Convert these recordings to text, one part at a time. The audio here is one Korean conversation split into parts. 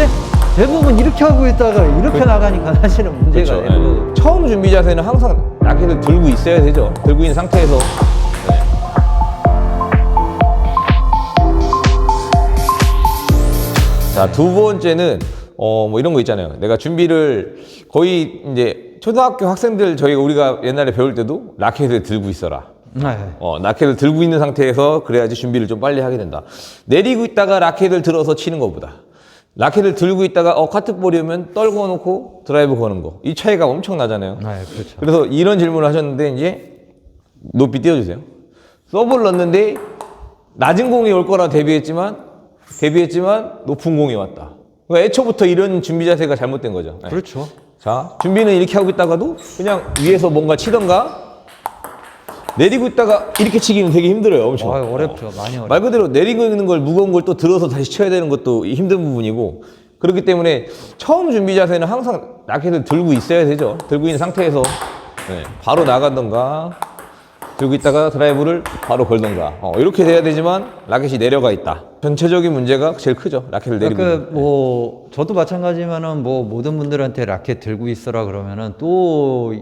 근데 대부분 이렇게 하고 있다가 이렇게 나가니까 사실은 문제가 그렇죠. 되는 예. 거고. 처음 준비 자세는 항상 라켓을 들고 있어야 되죠. 들고 있는 상태에서. 네. 자, 두 번째는, 어, 뭐 이런 거 있잖아요. 내가 준비를 거의 이제 초등학교 학생들 저희가 우리가 옛날에 배울 때도 라켓을 들고 있어라. 네. 어, 라켓을 들고 있는 상태에서 그래야지 준비를 좀 빨리 하게 된다. 내리고 있다가 라켓을 들어서 치는 것보다 라켓을 들고 있다가 어, 카트볼이 오면 떨궈 놓고 드라이브 거는 거. 이 차이가 엄청 나잖아요. 네, 그렇죠. 그래서 이런 질문을 하셨는데 이제 높이 띄워주세요. 서브를 넣는데 낮은 공이 올 거라 대비했지만 대비했지만 높은 공이 왔다. 그러니까 애초부터 이런 준비 자세가 잘못된 거죠. 네. 그렇죠. 자, 준비는 이렇게 하고 있다가도 그냥 위에서 뭔가 치던가 내리고 있다가 이렇게 치기는 되게 힘들어요. 엄청. 아, 어렵죠. 많이 어렵죠. 말 그대로 내리고 있는 걸 무거운 걸 또 들어서 다시 쳐야 되는 것도 힘든 부분이고 그렇기 때문에 처음 준비 자세는 항상 라켓을 들고 있어야 되죠. 들고 있는 상태에서 네, 바로 나가던가 들고 있다가 드라이브를 바로 걸던가 어, 이렇게 돼야 되지만 라켓이 내려가 있다. 전체적인 문제가 제일 크죠. 라켓을 내리고. 그러니까 뭐 저도 마찬가지지만은 뭐 모든 분들한테 라켓 들고 있어라 그러면은 또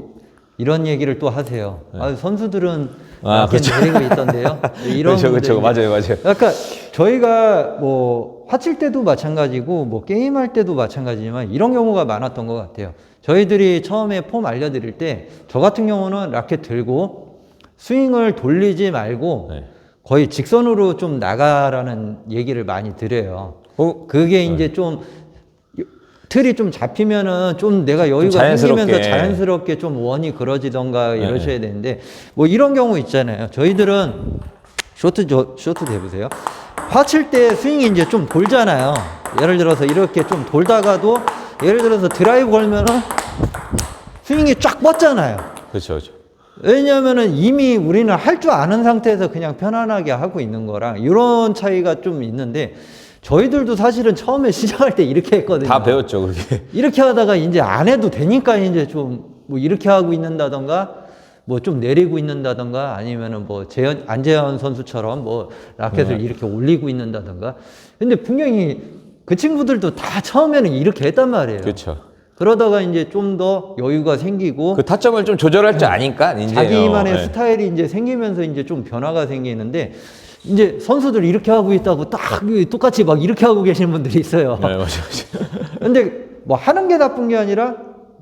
이런 얘기를 또 하세요. 아, 선수들은 네. 아, 그렇죠. 내리고 있던데요. 이런 그렇죠, 그렇죠. 맞아요, 맞아요. 그러니까 저희가 뭐 화칠 때도 마찬가지고 뭐 게임할 때도 마찬가지지만 이런 경우가 많았던 것 같아요. 저희들이 처음에 폼 알려드릴 때 저 같은 경우는 라켓 들고 스윙을 돌리지 말고 네. 거의 직선으로 좀 나가라는 얘기를 많이 드려요. 어? 그게 이제 좀 틀이 좀 잡히면은 좀 내가 여유가 자연스럽게. 생기면서 자연스럽게 좀 원이 그려지던가 이러셔야 되는데 뭐 이런 경우 있잖아요. 저희들은 쇼트 저, 쇼트 대보세요. 화칠 때 스윙이 이제 좀 돌잖아요. 예를 들어서 이렇게 좀 돌다가도 예를 들어서 드라이브 걸면은 스윙이 쫙 뻗잖아요. 그렇죠, 그렇죠. 왜냐면은 이미 우리는 할 줄 아는 상태에서 그냥 편안하게 하고 있는 거랑 이런 차이가 좀 있는데 저희들도 사실은 처음에 시작할 때 이렇게 했거든요. 다 배웠죠, 그렇게. 이렇게 하다가 이제 안 해도 되니까 이제 좀 뭐 이렇게 하고 있는다던가 뭐 좀 내리고 있는다던가 아니면은 뭐 재현 안재현 선수처럼 뭐 라켓을 이렇게 올리고 있는다던가 근데 분명히 그 친구들도 다 처음에는 이렇게 했단 말이에요. 그렇죠. 그러다가 이제 좀 더 여유가 생기고 그 타점을 좀 조절할 줄 아니까 이제 자기만의 어, 네. 스타일이 이제 생기면서 이제 좀 변화가 생기는데 이제 선수들 이렇게 하고 있다고 딱 똑같이 막 이렇게 하고 계시는 분들이 있어요. 네, 맞아요, 맞아요. 근데 뭐 하는 게 나쁜 게 아니라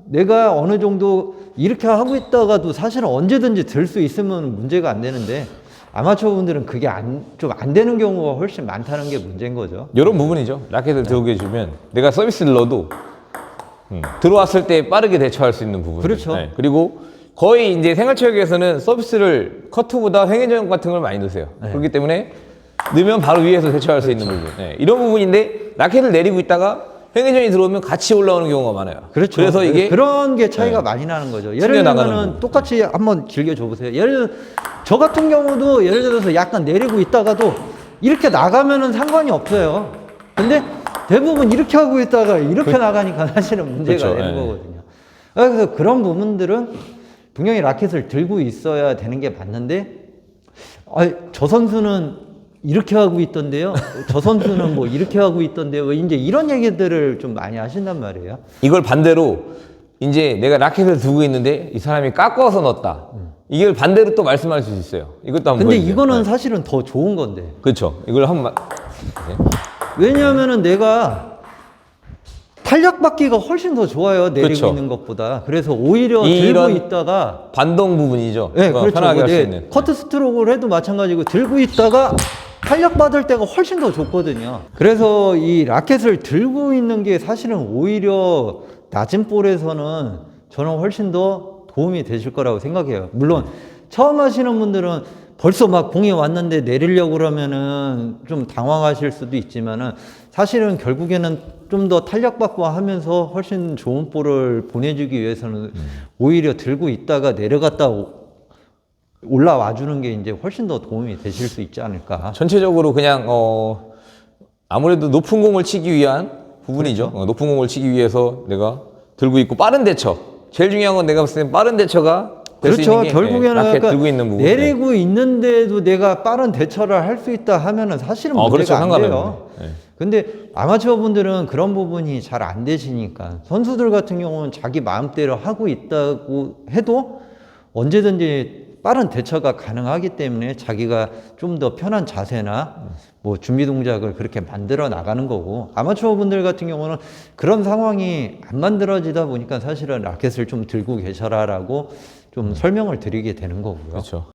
내가 어느 정도 이렇게 하고 있다가도 사실은 언제든지 들 수 있으면 문제가 안 되는데 아마추어 분들은 그게 안, 좀 안 되는 경우가 훨씬 많다는 게 문제인 거죠. 이런 부분이죠. 라켓을 들고 해주면 내가 서비스를 넣어도 음, 들어왔을 때 빠르게 대처할 수 있는 부분. 그렇죠. 그리고 거의 이제 생활체육에서는 서비스를 커트보다 횡회전 같은 걸 많이 넣으세요. 네. 그렇기 때문에 넣으면 바로 위에서 대처할 수 있는 부분. 네, 이런 부분인데 라켓을 내리고 있다가 횡회전이 들어오면 같이 올라오는 경우가 많아요. 그렇죠. 그래서 이게 그런 게 차이가 네. 많이 나는 거죠. 예를 부분. 똑같이 한번 길게 줘보세요. 예를 저 같은 경우도 예를 들어서 약간 내리고 있다가도 이렇게 나가면은 상관이 없어요. 근데 대부분 이렇게 하고 있다가 이렇게 나가니까 사실은 문제가 그렇죠. 되는 네. 거거든요. 그래서 그런 부분들은 분명히 라켓을 들고 있어야 되는 게 맞는데 아, 저 선수는 이렇게 하고 있던데요. 저 선수는 뭐 이렇게 하고 있던데요. 뭐 이제 이런 얘기들을 좀 많이 하신단 말이에요. 이걸 반대로 이제 내가 라켓을 들고 있는데 이 사람이 깎아서 넣었다. 이걸 반대로 또 말씀할 수 있어요. 이것도 한번 근데 보여주세요. 이거는 네. 사실은 더 좋은 건데. 그렇죠. 이걸 한번 마- 네. 왜냐하면은 내가 탄력 받기가 훨씬 더 좋아요. 내리고 그쵸. 있는 것보다. 그래서 오히려 이런 들고 있다가 반동 부분이죠. 네, 그거 그렇죠. 편하게 할 수 네, 있는. 커트 스트로크를 해도 마찬가지고 들고 있다가 탄력 받을 때가 훨씬 더 좋거든요. 그래서 이 라켓을 들고 있는 게 사실은 오히려 낮은 볼에서는 저는 훨씬 더 도움이 되실 거라고 생각해요. 물론 처음 하시는 분들은 벌써 막 공이 왔는데 내리려고 그러면은 좀 당황하실 수도 있지만은 사실은 결국에는 좀 더 탄력받고 하면서 훨씬 좋은 볼을 보내주기 위해서는 오히려 들고 있다가 내려갔다 오- 올라와 주는 게 이제 훨씬 더 도움이 되실 수 있지 않을까. 전체적으로 그냥 어 아무래도 높은 공을 치기 위한 부분이죠. 그렇죠. 어, 높은 공을 치기 위해서 내가 들고 있고 빠른 대처. 제일 중요한 건 내가 봤을 때 빠른 대처가 그렇죠. 결국에는 네, 들고 있는 부분. 네. 내리고 있는데도 내가 빠른 대처를 할 수 있다 하면은 사실은 어, 문제가 그렇죠. 안 돼요. 네. 근데 아마추어 분들은 그런 부분이 잘 안 되시니까 선수들 같은 경우는 자기 마음대로 하고 있다고 해도 언제든지 빠른 대처가 가능하기 때문에 자기가 좀 더 편한 자세나 뭐 준비 동작을 그렇게 만들어 나가는 거고 아마추어 분들 같은 경우는 그런 상황이 안 만들어지다 보니까 사실은 라켓을 좀 들고 계셔라라고 좀 설명을 드리게 되는 거고요. 그렇죠.